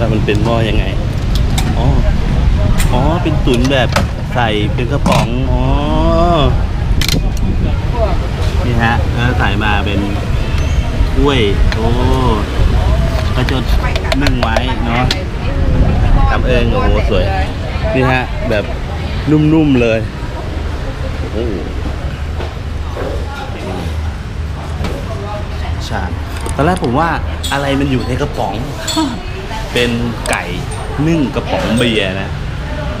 แล้วมันเป็นหม้อยังไง อ๋อ อ๋อ เป็นตุ๋นแบบใส่เป็นกระป๋อง อ๋อ นี่ฮะแล้วใส่มาเป็นกล้วย โอ้ก็จะนึ่งไว้เนาะทำเองโอ้โหสวย นี่ฮะ แบบนุ่มๆเลยโอ้โหใช่ตอนแรกผมว่าอะไรมันอยู่ในกระป๋อง เป็นไก่นึ่งกระป๋องเบียร์นะ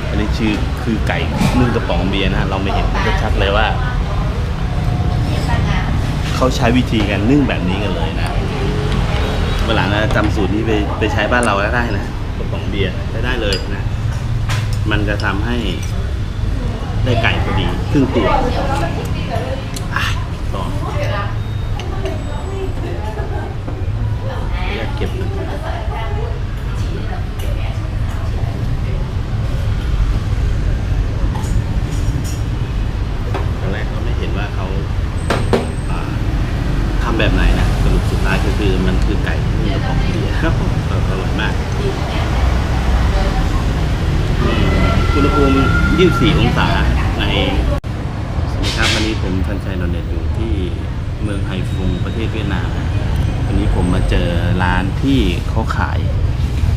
อันนี้ชื่อคือไก่นึ่งกระป๋องเบียร์นะเราไม่เห็นชัดๆเลยว่าเขาใช้วิธีการนึ่งแบบนี้กันเลยนะเวลานะจำสูตรนี้ไปไปใช้บ้านเราก็ได้นะกระป๋องเบียร์ใช้ได้เลยนะ มันจะทำให้ได้ไก่พอดีครึ่งตัวอะต่ออยากเก็บนะตอนแรกเราไม่ เขาอ่าทำแบบไหนนะสรุปสุดท้ายก็คือมันคือไก่ที่มีกระป๋องเบียร์ครับอร่อยมากอุณหภูมิ 24 องศาในสวัสดีครับวันนี้ผมชันชัยนนท์เน็ตอยู่ที่เมืองไฮฟงประเทศเวียดนามวันนี้ผมมาเจอร้านที่เขาขาย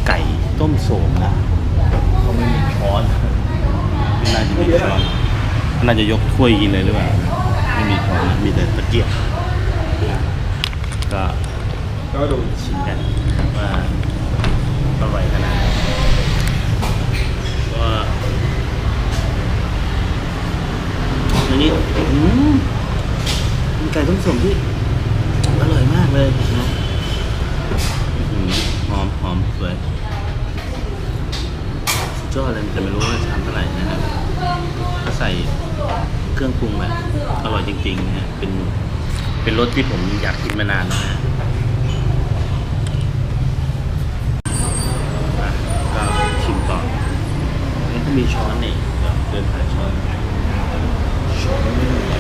ไก่ต้มโสมนะเขาไม่มีช้อนไม่น่าจะมีช้อนน่าจะยกถ้วยกินเลยหรือเปล่า ไม่มีช้อนนะมีแต่ตะเกียบก็ก็ดูชิมกันว่าอร่อยขนาดไหนก็อันนี้อืมเป็นไก่ต้มสมที่อร่อยมากเลยนะหอมหอมสวยสุดยอดเลยแต่ไม่รู้ว่าชามเท่าไหร่นะครับก็ใส่ เครื่องปรุงแบบอร่อยจริงๆนะฮะเป็นเป็นรสที่ผมอยากกินมานานแล้วนะก็ชิมต่อนี่ก็มีช้อนนี่เดี๋ยวเดินผ่านช้อนช้อน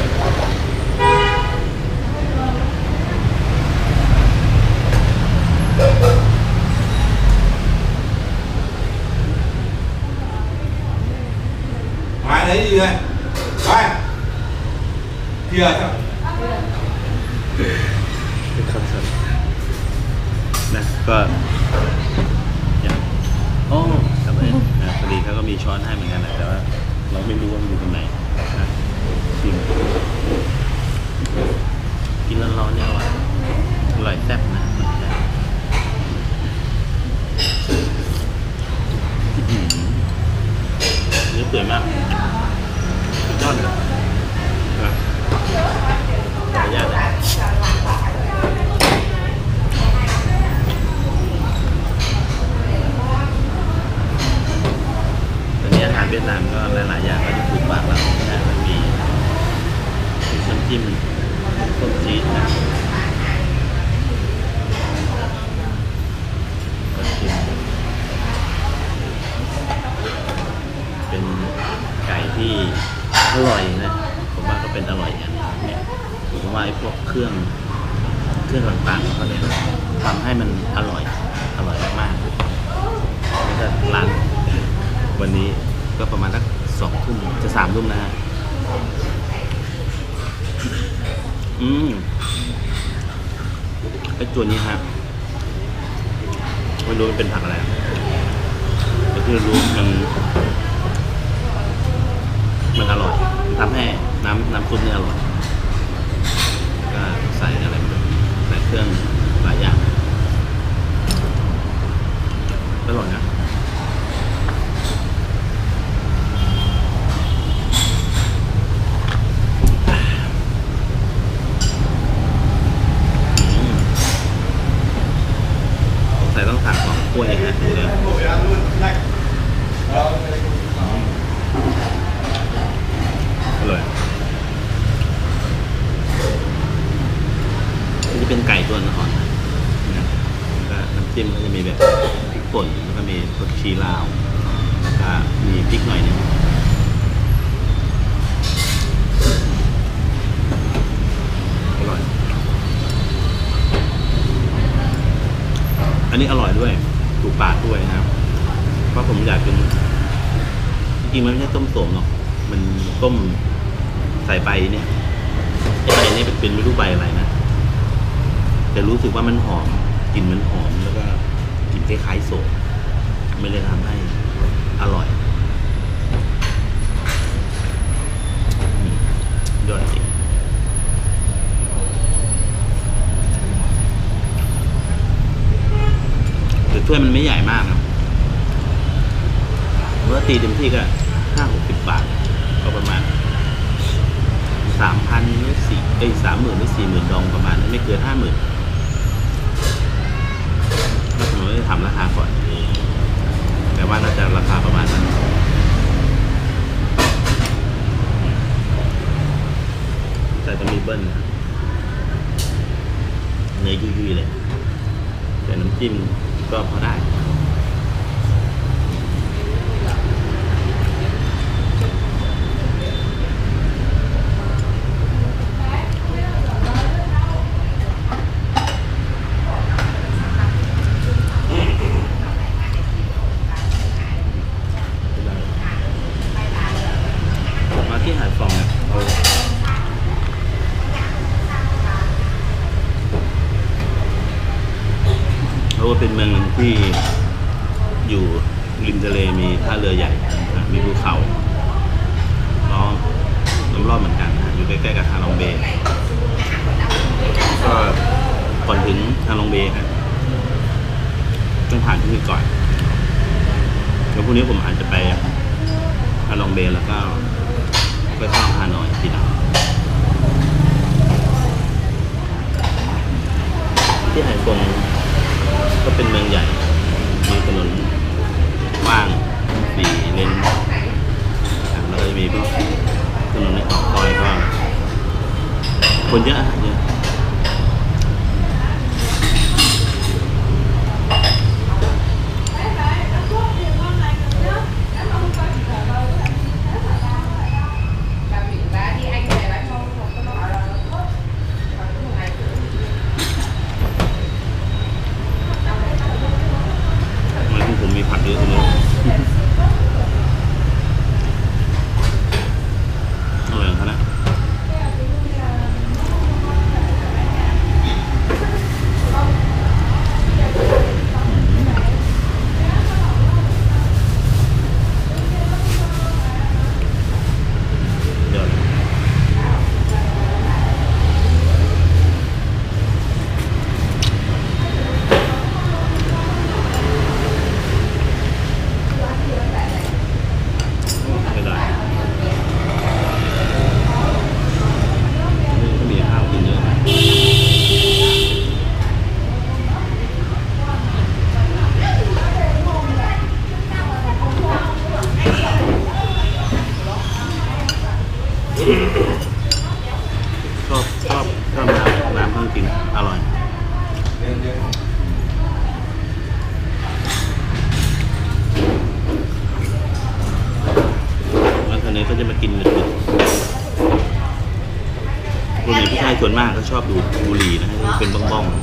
Kia sao เป็นคอนเสิร์ตนะก็อย่างโอ้ครับเอ้ยนะพอดีเขาก็มีช้อนให้เหมือนกันนะแต่ว่า เราไม่รู้ว่ามันอยู่ตรงไหนนะชิมกินร้อนๆเนี่ยอร่อยอร่อยแซ่บนะมันแซ่บอื้อหือเนื้อเปื่อยมากสุดยอดเลยนะขออนุญาตนะ ตอนนี้อาหารเวียดนามก็หลาย ๆ อย่างก็จะถูกปากเรานะมันมีน้ำจิ้มต้มจี๊ดนะก็ชิมเป็นไก่ที่ อร่อยนะผมว่าก็เป็นอร่อยอย่างนึงเนี่ยผมว่าไอ้พวกเครื่องเครื่องต่างๆของเขาเนี่ยทำให้มันอร่อยอร่อยมากๆแล้วก็ร้านวันนี้ก็ประมาณสักสองทุ่มจะสามทุ่มนะฮะอืมไอ้ตัวนี้ฮะไม่รู้มันเป็นผักอะไรแต่ที่รู้มัน มันอร่อยมันทำให้น้ำน้ำซุปเนี่ยอร่อยก็ใส่อะไรไม่รู้ใส่เครื่องหลายอย่างอร่อยนะอืมสงสัยต้องสั่ของกล้วยฮะดูเลยอร่อยนี่จะเป็นไก่ตัวอ่อนๆนะนะแล้วก็น้ำจิ้มก็จะมีแบบพริกป่นแล้วก็มีผักชีลาว แล้วก็มีพริกหน่อยหนึงอร่อย อันนี้อร่อยด้วย ถูกปากด้วยนะครับ เพราะผมอยากกินจริงๆมันไม่ใช่ต้มโสมหรอก มันต้มใส่ใบเนี่ยไอใบนี่เป็นเป็นไม่รู้ใบอะไรนะ แต่รู้สึกว่ามันหอมกลิ่นมันหอมแล้วก็กลิ่นคล้ายๆโสมไม่เลยทำให้ อร่อยยอดจริงแต่ถ้วยมันไม่ใหญ่มากครับเมื่อตีเต็มที่ก็ห้าหกสิบบาท ก็ประมาณสามพันหรือสี่เอ้ยสามหมื่นหรือสี่หมื่นดองประมาณนั้นไม่เกินห้าหมื่นถ้าผมไม่ได้ทำราคาก่อน ว่าน่าจะราคาประมาณนั้นแต่จะมีเบิ้ลนะเนื้อยุ่ยๆเลยแต่น้ำจิ้มก็พอได้ มาที่หาดฟองเนี่ยเอา เป็นเมืองหนึ่งที่อยู่ริมทะเลมีท่าเรือใหญ่นะมีภูเขาล้อมล้อมรอบเหมือนกันนะอยู่ใกล้ๆกับฮาลองเบย์ก็ก่อนถึงฮาลองเบย์ครับต้องผ่านที่นี่ก่อนแล้วพรุ่งนี้ผมอาจจะไปฮาลองเบย์แล้วก็ไปเข้าฮานอยทีหลังที่ไหกง ก็เป็นเมืองใหญ่มีถนนว่างสี่เลนแล้วก็จะมีพวกถนนในออกซอยก็คนเยอะเยอะ ทำไมที่ผมมีผักเยอะตรงนี้อร่อยของเขานะเดี๋ยวไม่ได้นี่ก็มีข้าวกินเยอะนะชอบชอบชอบน้ำน้ำเพิ่งกิน อร่อย เดินเดิน แล้วทีนี้ก็จะมากินดึกๆคนนี้ผู้ชาย ส่วนมากก็ชอบดูบุหรี่นะเป็นบ้องๆ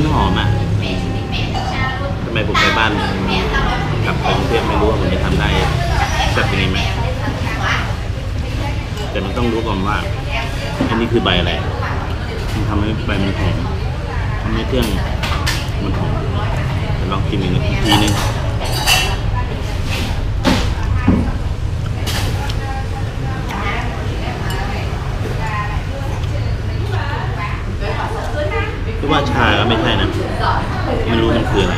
มันหอมอะทำไมผมไปบ้านกลับไปกรุงเทพไม่รู้ว่าผมจะทำได้แบบยังไงไหมแต่มันต้องรู้ก่อนว่า อันนี้คือใบอะไรมันทำให้ใบมันหอมทำให้เครื่องมันหอมลองกินอีกทีนึง ว่าชาก็ไม่ใช่นะไม่รู้มันคืออะไร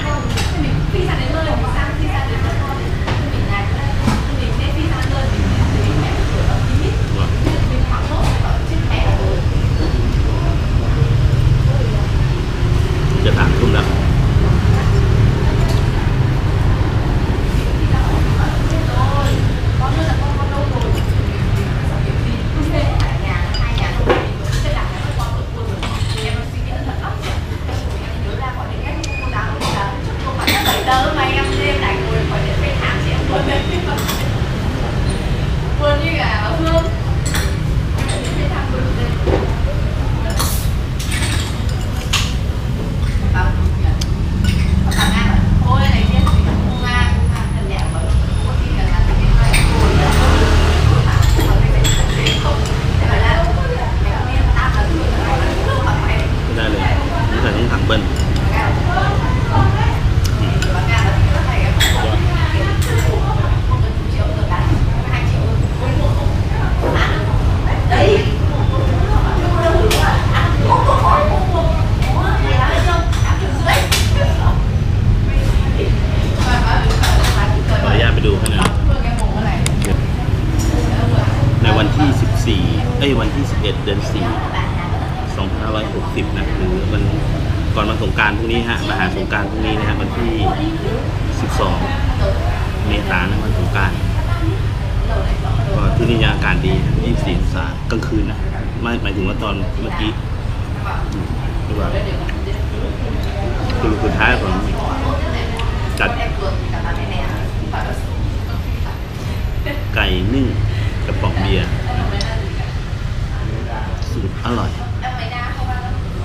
4เอ้ยวันที่ 11 เดือน 4 2560 นะหรือมันก่อนมาสงการพรุ่งนี้ฮะมาหาสงการพรุ่งนี้นะฮะวันที่ 12 เมษายนนะวันสงการก็ที่นี่ยังอากาศดี24องศากลางคืนนะไม่หมายถึงว่าตอนเมื่อกี้อืมดีกว่าคือสุดท้ายผมจัดไก่นึ่งกระป๋องเบียร์ สูตรอร่อย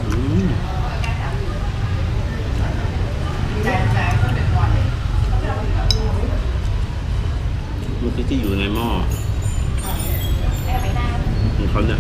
อืมมันก็จะอยู่ในหม้อของเขาเนี่ย